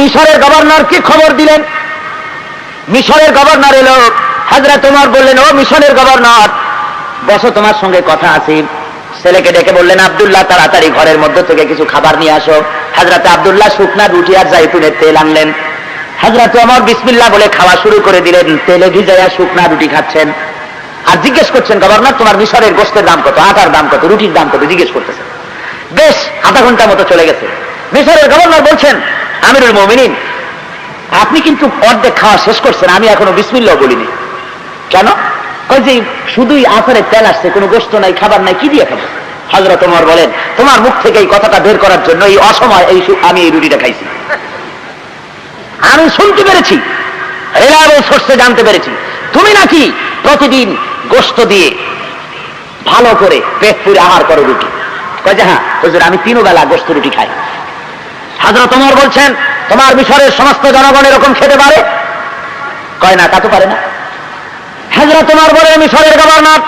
মিশরের গভর্নরকে খবর দিলেন? মিশরের গভর্নর এলো হাজরা তোমার বললেন, ও মিশরের গভর্নর, বসো তোমার সঙ্গে কথা আছে। ছেলেকে ডেকে বললেন, আব্দুল্লাহ, তাড়াতাড়ি ঘরের মধ্যে থেকে কিছু খাবার নিয়ে আসো। হাজরাতে আব্দুল্লাহ শুকনা রুটি আর জাইতুনের তেল আনলেন। হাজরাত আমার বিসমিল্লাহ বলে খাওয়া শুরু করে দিলেন, তেলে ভিজাইয়া শুকনা রুটি খাচ্ছেন। আর জিজ্ঞেস করছেন, গভর্নর, তোমার মিশরের গোস্তের দাম কত, আটার দাম কত, রুটির দাম কত? জিজ্ঞেস করতেছেন বেশ, আধা ঘণ্টা মতো চলে গেছে। মিশরের গভর্নর বলছেন আমিরুল মমিনিন, আপনি কিন্তু অর্ধেক খাওয়া শেষ করছেন, আমি এখনও বিসমিল্লাহ বলিনি। কেন? কই যে শুধুই আসারে তেল আসছে, কোনো গোস্ত নাই, খাবার নাই, কি দিয়ে খাব? হজরত তোমার বলেন, তোমার মুখ থেকে এই কথাটা বের করার জন্য এই অসময় এই আমি এই রুটিটা খাইছি। আমি শুনতে পেরেছি রেলাবেল সোর্সে জানতে পেরেছি। তুমি নাকি প্রতিদিন গোস্ত দিয়ে ভালো করে পেট পুরে আহার করো রুটি? কয় যে হ্যাঁ হুজুর, আমি তিন বেলা গোস্ত রুটি খাই। হাজরত তোমার বলছেন, তোমার মিশরের সমস্ত জনগণ এরকম খেতে পারে? কয়, না, তা পারে না। হাজরা তোমার বলে মিশরের গভর্নর,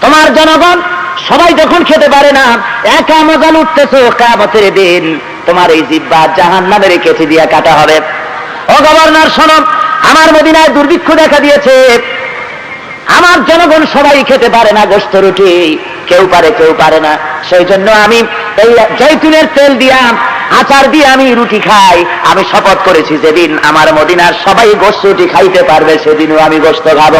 তোমার জনগণ সবাই যখন খেতে পারে না, একা মজাল উঠতেছো কামতের দিন। তোমার এই জিব্বা জাহান নামের কেটে দিয়া কাটা হবে। ও গভর্নর, শোনো, আমার মদিনায় দুর্ভিক্ষ দেখা দিয়েছে। আমার জনগণ সবাই খেতে পারে না গোস্ত রুটি। কেউ পারে কেউ পারে না। সেই জন্য আমি জৈতুনের তেল দিয়া, আচার দিয়ে আমি রুটি খাই। আমি শপথ করেছি, যেদিন আমার মদিনার সবাই গোস্ত রুটি খাইতে পারবে, সেদিনও আমি গোস্ত খাব।